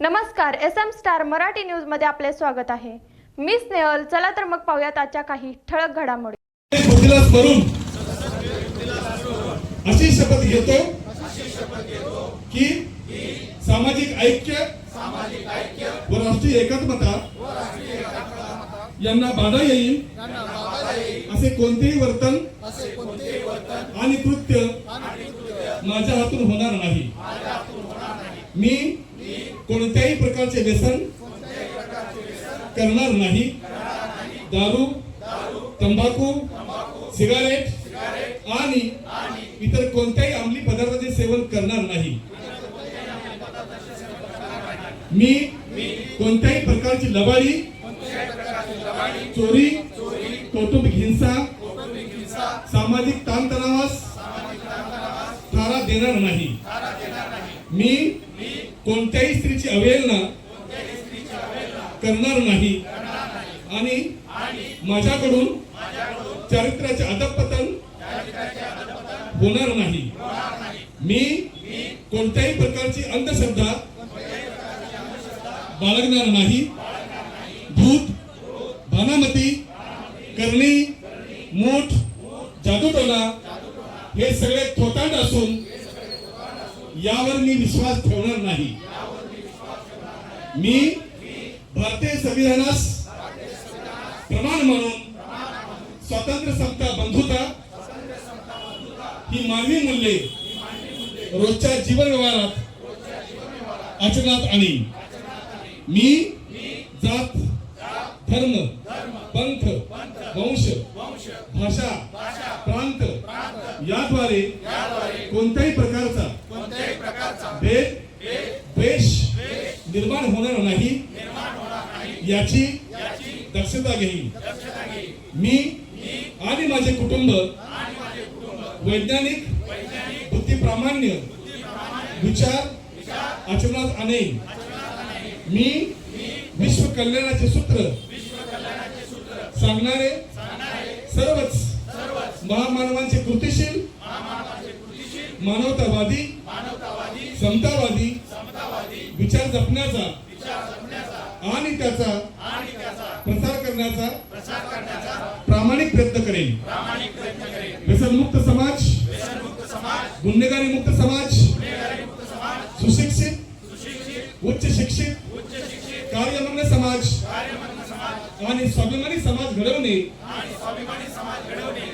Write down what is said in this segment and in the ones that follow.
नमस्कार S M star Marathi न्यूजमध्ये आपले स्वागत आहे. मी स्नेहल चला तर मग पाहूयात आजच्या काही ठळक घडामोडी. अशी शपथ घेतो की सामाजिक ऐक्य व राष्ट्रीय एकात्मता यांना बाधा येईल असे कोणतेही वर्तन आणि कृत्य माझ्या हातून होणार नाही. मी कोणत्याही प्रकारचे व्यसन करणार नाही. दारू तंबाखू सिगारेट आणि इतर कोणत्याही अंमली पदार्थाचे सेवन करणार नाही. मी कोणत्याही प्रकारची लबाडी चोरी कौटुंबिक हिंसा सामाजिक ताणतणावास थारा देणार नाही. मी कोणत्याही स्त्रीची अवहेलना करणार नाही. आणि माझ्याकडून चारित्र्याचे अधपतन होणार नाही. मी कोणत्याही प्रकारची अंधश्रद्धा बाळगणार नाही. भूत भानामती करणी मूठ जादूटोला हे सगळे थोतांड असून यावर मी विश्वास ठेवणार नाही. मी भारतीय संविधानास प्रमाण म्हणून स्वातंत्र्य समता बंधुता ही मानवी मूल्ये रोजच्या जीवन व्यवहारात आचरणात आणि मी जात धर्म पंथ वंश भाषा प्रांत याद्वारे भेद द्वेष निर्माण होणार नाही. याची दक्षता घेईन. मी आणि माझे कुटुंब वैज्ञानिक बुद्धी प्रामाण्य विचार आचरणात आणेन. मी विश्व कल्याणाचे सूत्र सांगणारे सर्वच महामानवांचे कृतिशील मानवतावादी समतावादी विचार जपण्याचा आणि त्याचा प्रसार करण्याचा प्रामाणिक प्रयत्न करेन. व्यसनमुक्त समाज गुन्हेगारी मुक्त समाज सुशिक्षित उच्च शिक्षित कार्यमग्न समाज आणि स्वाभिमानी समाज घडवणे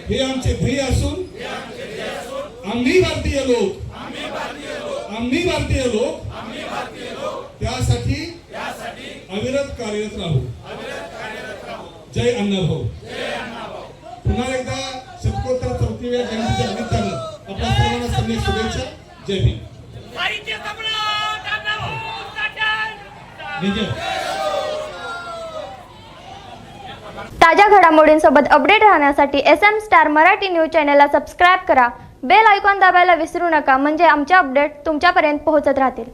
हे आमचे ध्येय असून आम्ही भारतीय लोक आम्ही भारतीय लोक. त्यासाठी अविरत कार्यरत राहू. जय अण्णाभाऊ पुन्हा एकदा शतकोत्तर चौथीव्या जयंतीच्या निमित्तानं आपल्या सर्वांना संदेश शुभेच्छा. जय भीम. ताज्या घडामोडींसोबत अपडेट राहण्यासाठी S M star Marathi news चॅनलला सबस्क्राईब करा. बेल आयकॉन दाबायला विसरू नका. म्हणजे आमचे अपडेट तुमच्यापर्यंत पोहोचत राहतील.